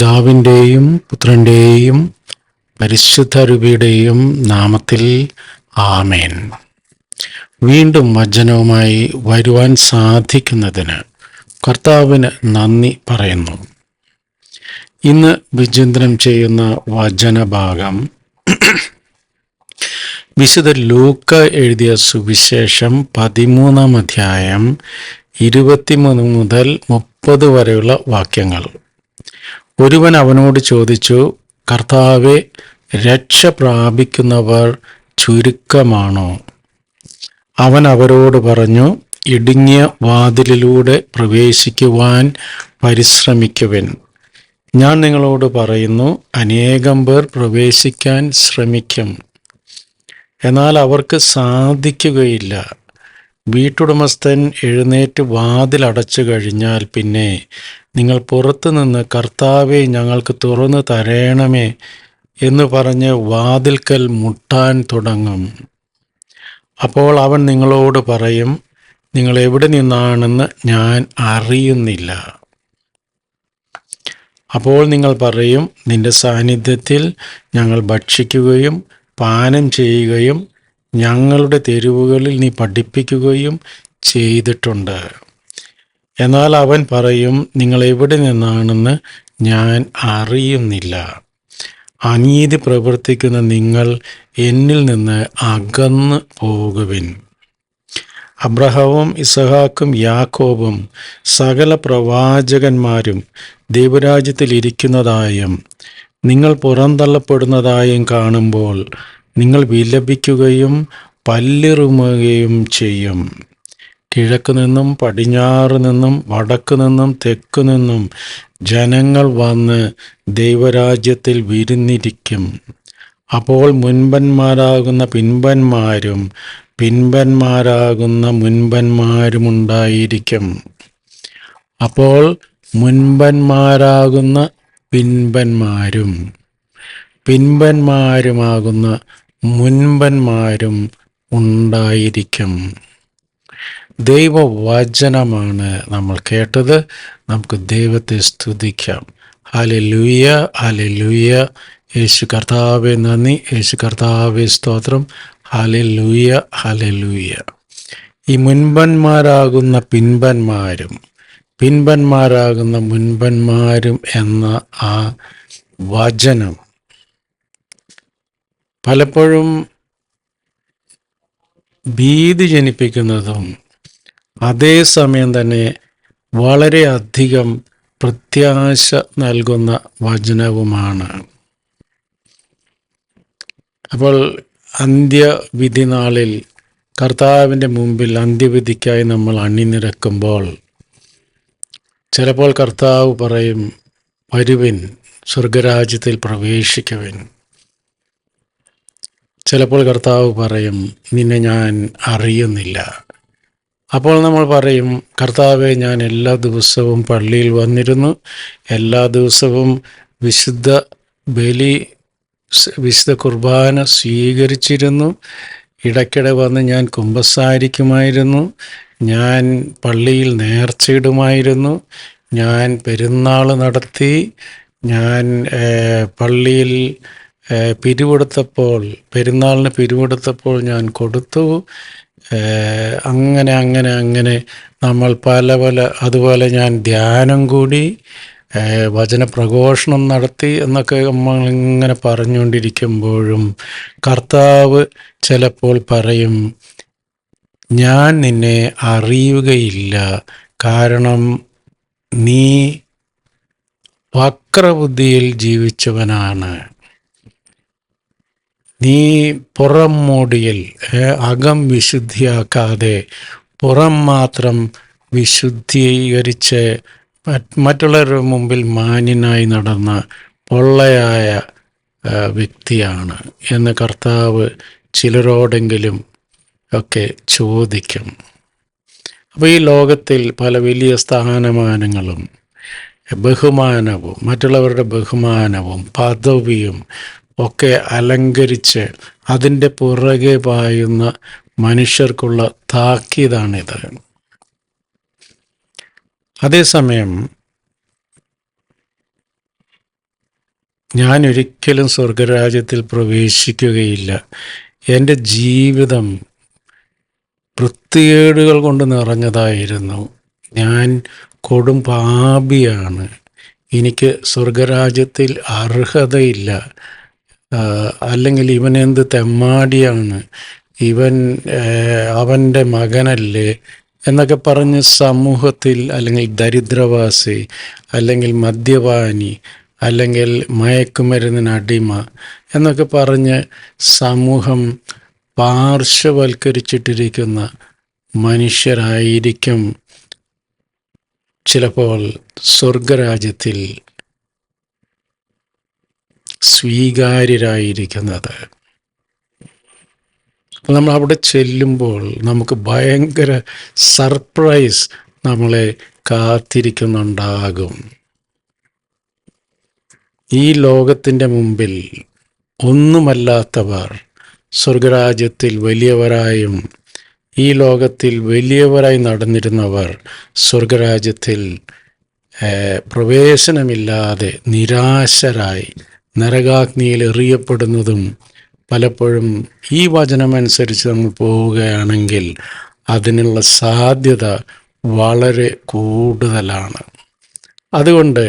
പിതാവിന്റെയും പുത്രന്റെയും പരിശുദ്ധ രൂപയുടെയും നാമത്തിൽ ആമേൻ. വീണ്ടും വചനവുമായി വരുവാൻ സാധിക്കുന്നതിന് കർത്താവിന് നന്ദി പറയുന്നു. ഇന്ന് വിചിന്തനം ചെയ്യുന്ന വചനഭാഗം വിശുദ്ധ ലൂക്ക എഴുതിയ സുവിശേഷം പതിമൂന്നാം അധ്യായം ഇരുപത്തിമൂന്ന് മുതൽ മുപ്പത് വരെയുള്ള വാക്യങ്ങൾ. ഒരുവൻ അവനോട് ചോദിച്ചു കർത്താവെ രക്ഷ പ്രാപിക്കുന്നവർ ചുരുക്കമാണോ? അവൻ അവരോട് പറഞ്ഞു ഇടുങ്ങിയ വാതിലിലൂടെ പ്രവേശിക്കുവാൻ പരിശ്രമിക്കുവൻ. ഞാൻ നിങ്ങളോട് പറയുന്നു അനേകം പേർ പ്രവേശിക്കാൻ ശ്രമിക്കും. എന്നാൽ അവർക്ക് സാധിക്കുകയില്ല. വീട്ടുടമസ്ഥൻ എഴുന്നേറ്റ് വാതിലടച്ചു കഴിഞ്ഞാൽ പിന്നെ നിങ്ങൾ പുറത്തു നിന്ന് കർത്താവെ ഞങ്ങൾക്ക് തുറന്നു തരേണമേ എന്ന് പറഞ്ഞ് വാതിൽക്കൽ മുട്ടാൻ തുടങ്ങും. അപ്പോൾ അവൻ നിങ്ങളോട് പറയും നിങ്ങൾ എവിടെ നിന്നാണെന്ന് ഞാൻ അറിയുന്നില്ല. അപ്പോൾ നിങ്ങൾ പറയും നിന്റെ സാന്നിധ്യത്തിൽ ഞങ്ങൾ ഭക്ഷിക്കുകയും പാനം ചെയ്യുകയും ഞങ്ങളുടെ തെരുവുകളിൽ നീ പഠിപ്പിക്കുകയും ചെയ്തിട്ടുണ്ട്. എന്നാൽ അവൻ പറയും നിങ്ങൾ എവിടെ നിന്നാണെന്ന് ഞാൻ അറിയുന്നില്ല. അനീതി പ്രവർത്തിക്കുന്ന നിങ്ങൾ എന്നിൽ നിന്ന് അകന്നു പോകുവിൻ. അബ്രഹാവും ഇസഹാക്കും യാക്കോബും സകല പ്രവാചകന്മാരും ദൈവരാജ്യത്തിൽ ഇരിക്കുന്നതായും നിങ്ങൾ പുറന്തള്ളപ്പെടുന്നതായും കാണുമ്പോൾ നിങ്ങൾ വിലപിക്കുകയും പല്ലിറുമുകയും ചെയ്യും. കിഴക്ക് നിന്നും പടിഞ്ഞാറ് നിന്നും വടക്ക് നിന്നും തെക്ക് നിന്നും ജനങ്ങൾ വന്ന് ദൈവരാജ്യത്തിൽ വിരുന്നിരിക്കും. അപ്പോൾ മുൻപന്മാരാകുന്ന പിൻപന്മാരും പിൻപന്മാരാകുന്ന മുൻപന്മാരുമുണ്ടായിരിക്കും. അപ്പോൾ മുൻപന്മാരാകുന്ന പിൻപന്മാരും പിൻപന്മാരുമാകുന്ന മുൻപന്മാരും ഉണ്ടായിരിക്കും. ദൈവവചനമാണ് നമ്മൾ കേട്ടത്. നമുക്ക് ദൈവത്തെ സ്തുതിക്കാം. ഹലെ ലൂയ ഹലെ ലൂയ യേശു കർത്താവെ നന്ദി. യേശു കർത്താവെ സ്തോത്രം. ഹലെ ലൂയ ഹലെ ലൂയ ഈ മുൻപന്മാരാകുന്ന പിൻപന്മാരും പിൻപന്മാരാകുന്ന മുൻപന്മാരും എന്ന ആ വചനം പലപ്പോഴും ഭീതി ജനിപ്പിക്കുന്നതും അതേസമയം തന്നെ വളരെയധികം പ്രത്യാശ നൽകുന്ന വചനവുമാണ്. അപ്പോൾ അന്ത്യവിധി നാളിൽ കർത്താവിന്റെ മുമ്പിൽ അന്ത്യവിധിക്കായി നമ്മൾ അണിനിരക്കുമ്പോൾ ചിലപ്പോൾ കർത്താവ് പറയും വരുവിൻ സ്വർഗരാജ്യത്തിൽ പ്രവേശിക്കുവിൻ. ചിലപ്പോൾ കർത്താവ് പറയും നിന്നെ ഞാൻ അറിയുന്നില്ല. അപ്പോൾ നമ്മൾ പറയും കർത്താവെ ഞാൻ എല്ലാ ദിവസവും പള്ളിയിൽ വന്നിരുന്നു. എല്ലാ ദിവസവും വിശുദ്ധ ബലി വിശുദ്ധ കുർബാന സ്വീകരിച്ചിരുന്നു. ഇടയ്ക്കിടെ വന്ന് ഞാൻ കുമ്പസാരിക്കുമായിരുന്നു. ഞാൻ പള്ളിയിൽ നേർച്ചയിടുമായിരുന്നു. ഞാൻ പെരുന്നാൾ നടത്തി. ഞാൻ പള്ളിയിൽ പിരിവെടുത്തപ്പോൾ പെരുന്നാളിന് പിരിവെടുത്തപ്പോൾ ഞാൻ കൊടുത്തു. അങ്ങനെ അങ്ങനെ അങ്ങനെ നമ്മൾ പല പല അതുപോലെ ഞാൻ ധ്യാനം കൂടി വചന പ്രഘോഷണം നടത്തി എന്നൊക്കെ നമ്മൾ ഇങ്ങനെ പറഞ്ഞുകൊണ്ടിരിക്കുമ്പോഴും കർത്താവ് ചിലപ്പോൾ പറയും ഞാൻ നിന്നെ അറിയുകയില്ല. കാരണം നീ വക്രബുദ്ധിയിൽ ജീവിച്ചവനാണ്. നീ പുറം മൂടിയിൽ അകം വിശുദ്ധിയാക്കാതെ പുറം മാത്രം വിശുദ്ധീകരിച്ച് മറ്റുള്ളവരുടെ മുമ്പിൽ മാന്യനായി നടന്ന പൊള്ളയായ വ്യക്തിയാണ് എന്ന് കർത്താവ് ചിലരോടെങ്കിലും ഒക്കെ ചോദിക്കും. അപ്പോൾ ഈ ലോകത്തിൽ പല വലിയ സ്ഥാനമാനങ്ങളും ബഹുമാനവും മറ്റുള്ളവരുടെ ബഹുമാനവും പദവിയും ഒക്കെ അലങ്കരിച്ച് അതിന്റെ പുറകെ പായുന്ന മനുഷ്യർക്കുള്ള താക്കീതാണിത്. അതേസമയം ഞാൻ ഒരിക്കലും സ്വർഗരാജ്യത്തിൽ പ്രവേശിക്കുകയില്ല. എന്റെ ജീവിതം വൃത്തികേടുകൾ കൊണ്ട് നിറഞ്ഞതായിരുന്നു. ഞാൻ കൊടും പാപിയാണ്. എനിക്ക് സ്വർഗരാജ്യത്തിൽ അർഹതയില്ല. അല്ലെങ്കിൽ ഇവൻ എന്ത് തെമ്മാടിയാണ്? ഇവൻ അവന്റെ മകനല്ലേ? എന്നൊക്കെ പറഞ്ഞ് സമൂഹത്തിൽ അല്ലെങ്കിൽ ദരിദ്രവാസി അല്ലെങ്കിൽ മദ്യപാനി അല്ലെങ്കിൽ മയക്കുമരുന്നിന് അടിമ എന്നൊക്കെ പറഞ്ഞ് സമൂഹം പാർശ്വവൽക്കരിച്ചിട്ടിരിക്കുന്ന മനുഷ്യരായിരിക്കും ചിലപ്പോൾ സ്വർഗരാജ്യത്തിൽ സ്വീകാര്യരായിരിക്കുന്നത്. നമ്മൾ അവിടെ ചെല്ലുമ്പോൾ നമുക്ക് ഭയങ്കര സർപ്രൈസ് നമ്മളെ കാത്തിരിക്കുന്നുണ്ടാകും. ഈ ലോകത്തിന്റെ മുമ്പിൽ ഒന്നുമല്ലാത്തവർ സ്വർഗരാജ്യത്തിൽ വലിയവരായും ഈ ലോകത്തിൽ വലിയവരായി നടന്നിരുന്നവർ സ്വർഗരാജ്യത്തിൽ പ്രവേശനമില്ലാതെ നിരാശരായി നരകാഗ്നിയിൽ എറിയപ്പെടുന്നതും പലപ്പോഴും ഈ വചനമനുസരിച്ച് നമ്മൾ പോവുകയാണെങ്കിൽ അതിനുള്ള സാധ്യത വളരെ കൂടുതലാണ്. അതുകൊണ്ട്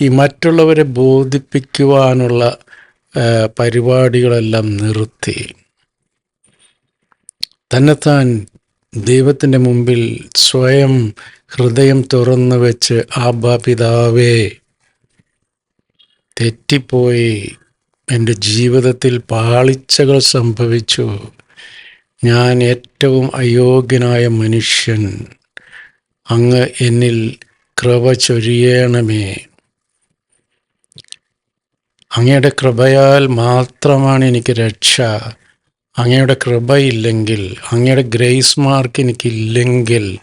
ഈ മറ്റുള്ളവരെ ബോധിപ്പിക്കുവാനുള്ള പരിപാടികളെല്ലാം നിർത്തി. തന്നെത്താൻ ദൈവത്തിന്റെ മുമ്പിൽ സ്വയം ഹൃദയം തുറന്നു വെച്ച് ആബാ പിതാവേ തെറ്റിപ്പോയി. എന്റെ ജീവിതത്തിൽ പാളിച്ചകൾ സംഭവിച്ചു. ഞാൻ ഏറ്റവും അയോഗ്യനായ മനുഷ്യൻ. അങ്ങ് എന്നിൽ കൃപ ചൊരിയണമേ. അങ്ങയുടെ കൃപയാൽ മാത്രമാണ് എനിക്ക് രക്ഷ. അങ്ങയുടെ കൃപയില്ലെങ്കിൽ അങ്ങയുടെ ഗ്രേസ് മാർക്ക് എനിക്കില്ലെങ്കിൽ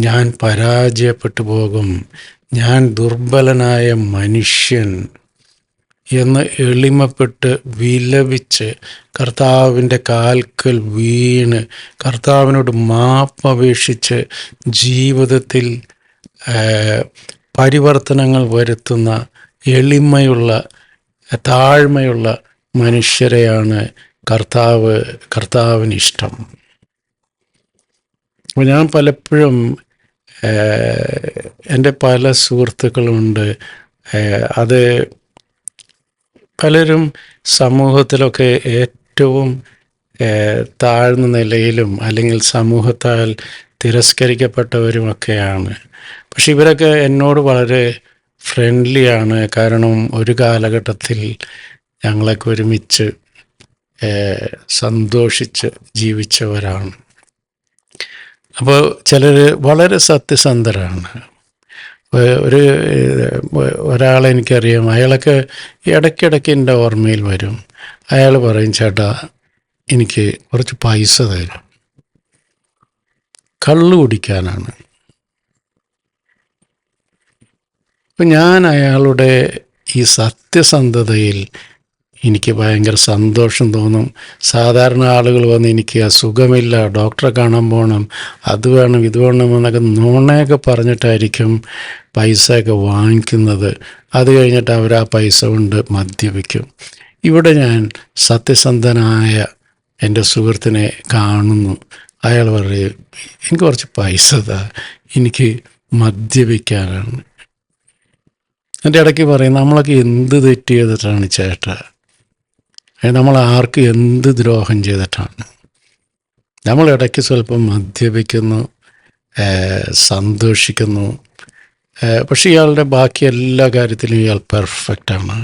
ഞാൻ പരാജയപ്പെട്ടു പോകും. ഞാൻ ദുർബലനായ മനുഷ്യൻ. എന്ന് എളിമപ്പെട്ട് വിലപിച്ച് കർത്താവിന്റെ കാൽക്കൽ വീണ് കർത്താവിനോട് മാപ്പപേക്ഷിച്ച് ജീവിതത്തിൽ പരിവർത്തനങ്ങൾ വരുത്തുന്ന എളിമയുള്ള താഴ്മയുള്ള മനുഷ്യരെയാണ് കർത്താവ് കർത്താവിന് ഇഷ്ടം അപ്പോൾ ഞാൻ പലപ്പോഴും എന്റെ പല സുഹൃത്തുക്കളുണ്ട് അത് പലരും സമൂഹത്തിലൊക്കെ ഏറ്റവും താഴ്ന്ന നിലയിലും അല്ലെങ്കിൽ സമൂഹത്താൽ തിരസ്കരിക്കപ്പെട്ടവരുമൊക്കെയാണ്. പക്ഷെ ഇവരൊക്കെ എന്നോട് വളരെ ഫ്രണ്ട്ലിയാണ്. കാരണം ഒരു കാലഘട്ടത്തിൽ ഞങ്ങളൊക്കെ ഒരുമിച്ച് സന്തോഷിച്ച് ജീവിച്ചവരാണ്. അപ്പോൾ ചിലർ വളരെ സത്യസന്ധരാണ്. ഒരു ഒരാളെ എനിക്കറിയാം. അയാളൊക്കെ ഇടയ്ക്കിടയ്ക്ക് എന്റെ ഓർമ്മയിൽ വരും. അയാൾ പറയും ചേട്ടാ എനിക്ക് കുറച്ച് പൈസ തരും. കള്ളു കുടിക്കാനാണ്. അപ്പം ഞാൻ അയാളുടെ ഈ സത്യസന്ധതയിൽ എനിക്ക് ഭയങ്കര സന്തോഷം തോന്നും. സാധാരണ ആളുകൾ വന്ന് എനിക്ക് അസുഖമില്ല ഡോക്ടറെ കാണാൻ പോകണം അത് വേണം ഇത് വേണം എന്നൊക്കെ നുണയൊക്കെ പറഞ്ഞിട്ടായിരിക്കും പൈസയൊക്കെ വാങ്ങിക്കുന്നത്. അത് കഴിഞ്ഞിട്ട് അവർ ആ പൈസ കൊണ്ട് മദ്യപിക്കും. ഇവിടെ ഞാൻ സത്യസന്ധനായ എന്റെ സുഹൃത്തിനെ കാണുന്നു. അയാൾ പറയും എനിക്ക് കുറച്ച് പൈസ താ എനിക്ക് മദ്യപിക്കാനാണ്. എന്റെ ഇടയ്ക്ക് പറയും നമ്മളൊക്കെ എന്ത് തെറ്റ് ചെയ്തിട്ടാണ് ചേട്ടാ? നമ്മൾ ആർക്ക് എന്ത് ദ്രോഹം ചെയ്തിട്ടാണ്? നമ്മൾ ഇടയ്ക്ക് സ്വല്പം മദ്യപിക്കുന്നു സന്തോഷിക്കുന്നു. പക്ഷേ ഇയാളുടെ ബാക്കി എല്ലാ കാര്യത്തിലും ഇയാൾ പെർഫെക്റ്റാണ്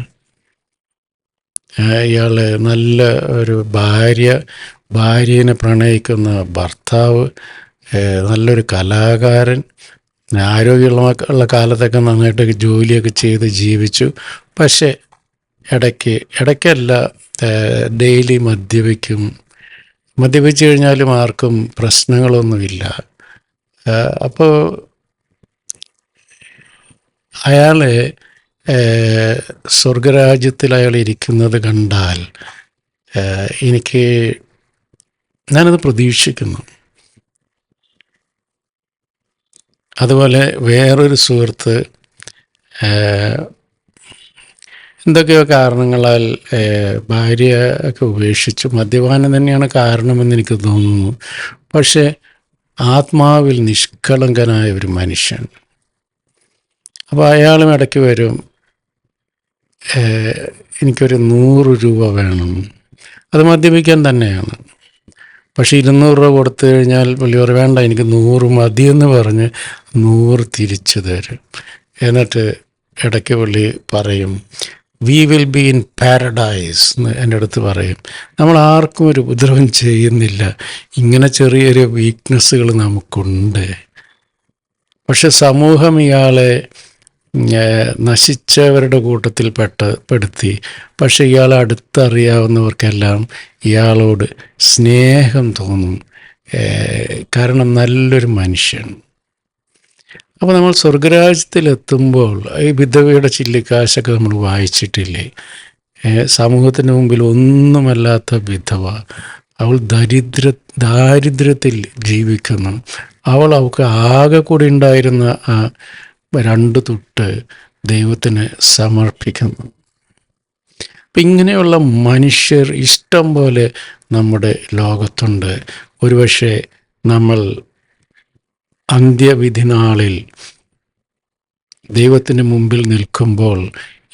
ഇയാൾ നല്ല ഒരു ഭാര്യ ഭാര്യനെ പ്രണയിക്കുന്ന ഭർത്താവ് നല്ലൊരു കലാകാരൻ ആരോഗ്യമുള്ള കാലത്തൊക്കെ നന്നായിട്ട് ജോലിയൊക്കെ ചെയ്ത് ജീവിച്ചു. പക്ഷേ ഇടയ്ക്ക് ഇടയ്ക്കല്ല ഡെയിലി മദ്യപിക്കും. മദ്യപിച്ച് കഴിഞ്ഞാലും ആർക്കും പ്രശ്നങ്ങളൊന്നുമില്ല. അപ്പോൾ ഏഹ്, സ്വർഗരാജ്യത്തിൽ അയാൾ ഇരിക്കുന്നത് കണ്ടാൽ എനിക്ക് ഞാനത് പ്രതീക്ഷിക്കുന്നു. അതുപോലെ വേറൊരു സുഹൃത്ത് എന്തൊക്കെയോ കാരണങ്ങളാൽ ഭാര്യ ഒക്കെ ഉപേക്ഷിച്ചു മദ്യപാനം തന്നെയാണ് കാരണമെന്ന് എനിക്ക് തോന്നുന്നു. പക്ഷേ ആത്മാവിൽ നിഷ്കളങ്കനായ ഒരു മനുഷ്യൻ. അപ്പോൾ അയാളും ഇടയ്ക്ക് വരും എനിക്കൊരു നൂറ് രൂപ വേണം. അത് മദ്യപിക്കാൻ തന്നെയാണ്. പക്ഷേ ഇരുന്നൂറ് രൂപ കൊടുത്തു കഴിഞ്ഞാൽ പുള്ളിയോർ വേണ്ട എനിക്ക് നൂറ് മതിയെന്ന് പറഞ്ഞ് നൂറ് തിരിച്ചു തരും. എന്നിട്ട് ഇടയ്ക്ക് പുള്ളി പറയും we will be in paradise എന്ന് എന്റെ അടുത്ത് പറയും. നമ്മൾ ആർക്കും ഒരു ഉപദ്രവം ചെയ്യുന്നില്ല. ഇങ്ങനെ ചെറിയ ചെറിയ വീക്ക്നെസ്സുകൾ നമുക്കുണ്ട്. പക്ഷെ സമൂഹം ഇയാളെ നശിച്ചവരുടെ കൂട്ടത്തിൽ പെട്ട പെടുത്തി. പക്ഷെ ഇയാളെ അടുത്തറിയാവുന്നവർക്കെല്ലാം ഇയാളോട് സ്നേഹം തോന്നും. കാരണം നല്ലൊരു മനുഷ്യൻ. അപ്പോൾ നമ്മൾ സ്വർഗരാജ്യത്തിലെത്തുമ്പോൾ ഈ വിധവയുടെ ചില്ലിക്കാശൊക്കെ നമ്മൾ വായിച്ചിട്ടില്ലേ? സമൂഹത്തിന് മുമ്പിൽ ഒന്നുമല്ലാത്ത വിധവ. അവൾ ദരിദ്ര ദാരിദ്ര്യത്തിൽ ജീവിക്കുന്നു. അവൾ അവൾക്ക് ആകെ കൂടി ഉണ്ടായിരുന്ന ആ രണ്ട് തൊട്ട് ദൈവത്തിന് സമർപ്പിക്കുന്നു. അപ്പം ഇങ്ങനെയുള്ള മനുഷ്യർ ഇഷ്ടം പോലെ നമ്മുടെ ലോകത്തുണ്ട്. ഒരുപക്ഷെ നമ്മൾ അന്ത്യവിധി നാളിൽ ദൈവത്തിന് മുമ്പിൽ നിൽക്കുമ്പോൾ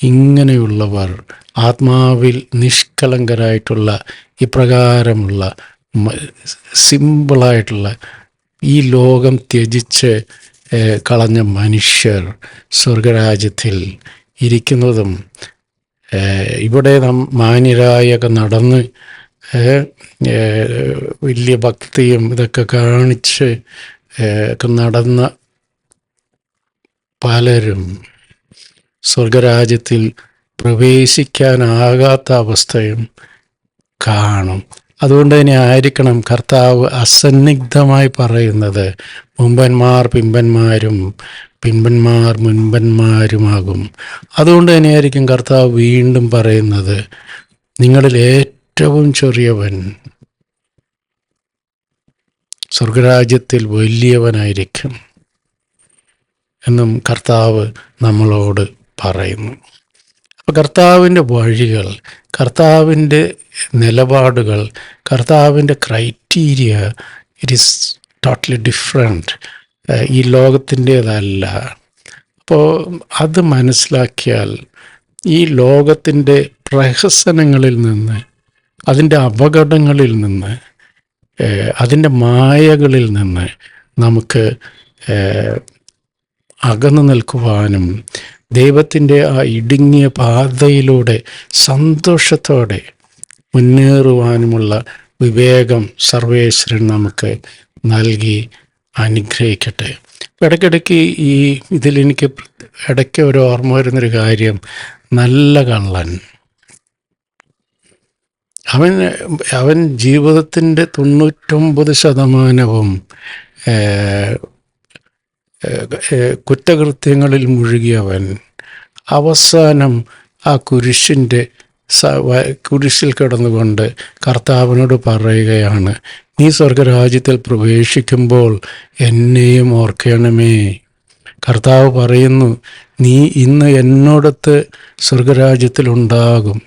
ഇങ്ങനെയുള്ളവർ ആത്മാവിൽ നിഷ്കളങ്കരായിട്ടുള്ള ഇപ്രകാരമുള്ള സിമ്പിളായിട്ടുള്ള ഈ ലോകം ത്യജിച്ച് കളഞ്ഞ മനുഷ്യർ സ്വർഗരാജ്യത്തിൽ ഇരിക്കുന്നതും ഇവിടെ നാം മാന്യരായൊക്കെ നടന്ന് വലിയ ഭക്തിയും ഇതൊക്കെ കാണിച്ച് ഒക്കെ നടന്ന പലരും സ്വർഗരാജ്യത്തിൽ പ്രവേശിക്കാനാകാത്ത അവസ്ഥയും കാണും. അതുകൊണ്ട് തന്നെ ആയിരിക്കണം കർത്താവ് അസന്നിഗ്ധമായി പറയുന്നത്. മുമ്പന്മാർ പിമ്പന്മാരും പിമ്പന്മാർ മുൻപന്മാരുമാകും. അതുകൊണ്ട് തന്നെയായിരിക്കും കർത്താവ് വീണ്ടും പറയുന്നത്. നിങ്ങളിൽ ഏറ്റവും ചെറിയവൻ സ്വർഗരാജ്യത്തിൽ വലിയവനായിരിക്കും എന്നും കർത്താവ് നമ്മളോട് പറയുന്നു. അപ്പോൾ കർത്താവിന്റെ വഴികൾ കർത്താവിന്റെ നിലപാടുകൾ കർത്താവിന്റെ criteria it is totally different ഈ ലോകത്തിന്റേതല്ല. അപ്പോൾ അത് മനസ്സിലാക്കിയാൽ ഈ ലോകത്തിന്റെ പ്രഹസനങ്ങളിൽ നിന്ന് അതിന്റെ അപകടങ്ങളിൽ നിന്ന് അതിന്റെ മായകളിൽ നിന്ന് നമുക്ക് അകന്നു നിൽക്കുവാനും ദൈവത്തിന്റെ ആ ഇടുങ്ങിയ പാതയിലൂടെ സന്തോഷത്തോടെ മുന്നേറുവാനുമുള്ള വിവേകം സർവേശ്വരൻ നമുക്ക് നൽകി അനുഗ്രഹിക്കട്ടെ. ഇടയ്ക്കിടയ്ക്ക് ഈ ഇതിലെനിക്ക് ഇടയ്ക്ക് ഒരു ഓർമ്മ വരുന്നൊരു കാര്യം. നല്ല കള്ളൻ. അവൻ അവൻ ജീവിതത്തിന്റെ തൊണ്ണൂറ്റൊമ്പത് ശതമാനവും കുറ്റകൃത്യങ്ങളിൽ മുഴുകിയവൻ. അവസാനം ആ കുരിശിന്റെ കുരിശിൽ കിടന്നുകൊണ്ട് കർത്താവിനോട് പറയുകയാണ് നീ സ്വർഗരാജ്യത്തിൽ പ്രവേശിക്കുമ്പോൾ എന്നെയും ഓർക്കണമേ. കർത്താവ് പറയുന്നു നീ ഇന്ന് എന്നോടത്ത് സ്വർഗരാജ്യത്തിലുണ്ടാകും.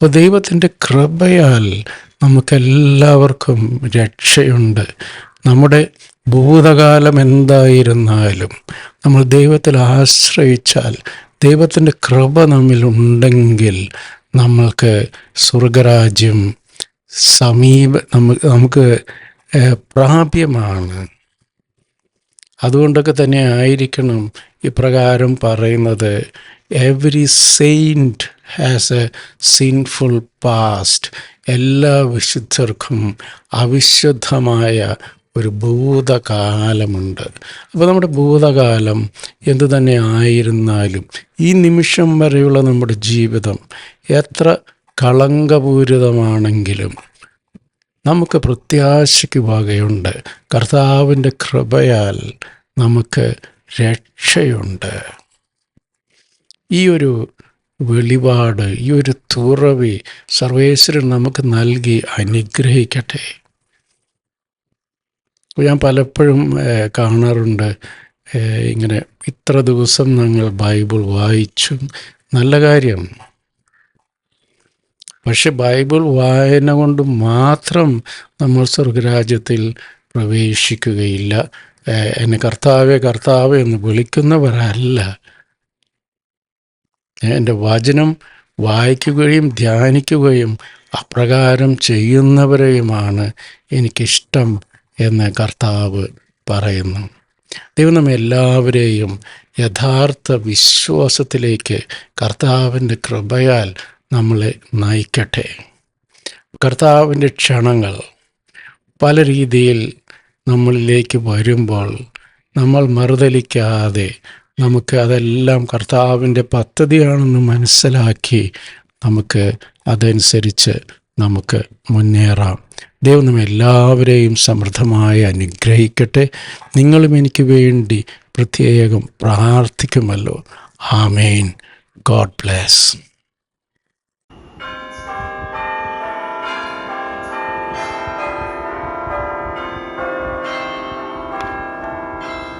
അപ്പോൾ ദൈവത്തിന്റെ കൃപയാൽ നമുക്കെല്ലാവർക്കും രക്ഷയുണ്ട്. നമ്മുടെ ഭൂതകാലം എന്തായിരുന്നാലും നമ്മൾ ദൈവത്തിൽ ആശ്രയിച്ചാൽ ദൈവത്തിന്റെ കൃപ നമ്മിലുണ്ടെങ്കിൽ നമ്മൾക്ക് സ്വർഗരാജ്യം സമീപ നമുക്ക് നമുക്ക് പ്രാപ്യമാണ്. അതുകൊണ്ടൊക്കെ തന്നെ ആയിരിക്കണം ഇപ്രകാരം പറയുന്നത് every saint has a sinful past എല്ലാ വിശുദ്ധർക്കും അവിശുദ്ധമായ ഒരു ഭൂതകാലമുണ്ട്. അപ്പോൾ നമ്മുടെ ഭൂതകാലം എന്തു തന്നെ ആയിരുന്നാലും ഈ നിമിഷം വരെയുള്ള നമ്മുടെ ജീവിതം എത്ര കളങ്കപൂരിതമാണെങ്കിലും നമുക്ക് പ്രത്യാശയ്ക്ക് വകയുണ്ട്. കർത്താവിന്റെ കൃപയാൽ നമുക്ക് രക്ഷയുണ്ട്. ഈ ഒരു വെളിപാട് ഈ ഒരു തുറവി സർവേശ്വരൻ നമുക്ക് നൽകി അനുഗ്രഹിക്കട്ടെ. ഞാൻ പലപ്പോഴും കാണാറുണ്ട് ഇങ്ങനെ ഇത്ര ദിവസം ഞങ്ങൾ ബൈബിൾ വായിച്ചു. നല്ല കാര്യം. പക്ഷെ ബൈബിൾ വായന കൊണ്ട് മാത്രം നമ്മൾ സ്വർഗരാജ്യത്തിൽ പ്രവേശിക്കുകയില്ല. എന്നെ കർത്താവെ കർത്താവ് എന്ന് വിളിക്കുന്നവരല്ല. എന്റെ വചനം വായിക്കുകയും ധ്യാനിക്കുകയും അപ്രകാരം ചെയ്യുന്നവരെയുമാണ് എനിക്കിഷ്ടം എന്ന് കർത്താവ് പറയുന്നു. ദൈവം എല്ലാവരെയും യഥാർത്ഥ വിശ്വാസത്തിലേക്ക് കർത്താവിന്റെ കൃപയാൽ നമ്മളെ നയിക്കട്ടെ. കർത്താവിന്റെ ക്ഷണങ്ങൾ പല രീതിയിൽ നമ്മളിലേക്ക് വരുമ്പോൾ നമ്മൾ മറുതലിക്കാതെ നമുക്ക് അതെല്ലാം കർത്താവിന്റെ പദ്ധതിയാണെന്ന് മനസ്സിലാക്കി നമുക്ക് അതനുസരിച്ച് നമുക്ക് മുന്നേറാം. ദൈവം നമ്മെ എല്ലാവരെയും സമൃദ്ധമായി അനുഗ്രഹിക്കട്ടെ. നിങ്ങളും എനിക്ക് വേണ്ടി പ്രത്യേകം പ്രാർത്ഥിക്കുമല്ലോ. ആമേൻ. God bless.